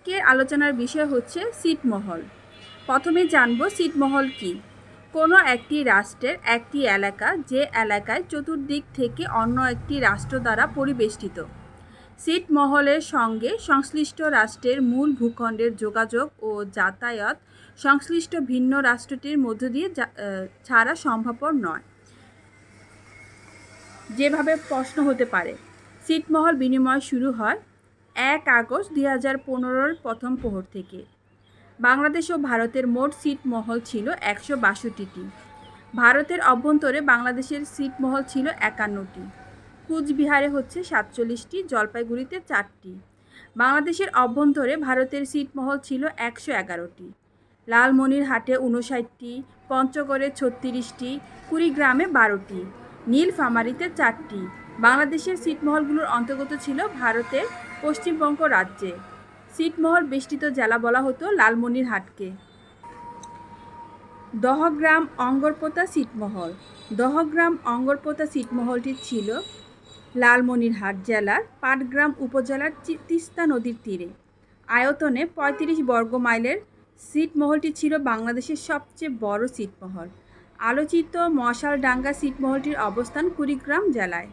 আজকের আলোচনার বিষয় হচ্ছে ছিটমহল প্রথমে জানব ছিটমহল কি। কোনো একটি রাষ্ট্রের একটি এলাকা যে এলাকায় চতুর্দিক থেকে অন্য একটি রাষ্ট্র দ্বারা পরিবেষ্টিত। ছিটমহলের সঙ্গে সংশ্লিষ্ট রাষ্ট্রের মূল ভূখণ্ডের যোগাযোগ ও যাতায়াত সংশ্লিষ্ট ভিন্ন রাষ্ট্রটির মধ্য দিয়ে ছাড়া সম্ভবপর নয়। যেভাবে প্রশ্ন হতে পারে ছিটমহল বিনিময় শুরু হয় এক আগস্ট দুই হাজার পনেরোর প্রথম প্রহর থেকে। বাংলাদেশ ও ভারতের মোট ছিটমহল ছিল একশো বাষট্টিটি। ভারতের অভ্যন্তরে বাংলাদেশের ছিটমহল ছিল একান্নটি। কুচবিহারে হচ্ছে সাতচল্লিশটি, জলপাইগুড়িতে চারটি। বাংলাদেশের অভ্যন্তরে ভারতের ছিটমহল ছিল একশো এগারোটি। লালমনিরহাটে উনষাটটি পঞ্চগড়ে ছত্রিশটি, কুড়িগ্রামে বারোটি, নীলফামারীতে চারটি বাংলাদেশের ছিটমহলগুলোর অন্তর্গত ছিল ভারতের পশ্চিমবঙ্গ রাজ্যে। ছিটমহল বেষ্টিত জেলা বলা হতো লালমনিরহাটকে। দহগ্রাম অঙ্গরপোতা ছিটমহল দহগ্রাম অঙ্গরপোতা ছিটমহলটি ছিল লালমনিরহাট জেলার পাটগ্রাম উপজেলার তিস্তা নদীর তীরে। আয়তনে পঁয়ত্রিশ বর্গ মাইলের ছিটমহলটি ছিল বাংলাদেশের সবচেয়ে বড় ছিটমহল আলোচিত মশালডাঙ্গা ছিটমহলটির অবস্থান কুড়িগ্রাম জেলায়।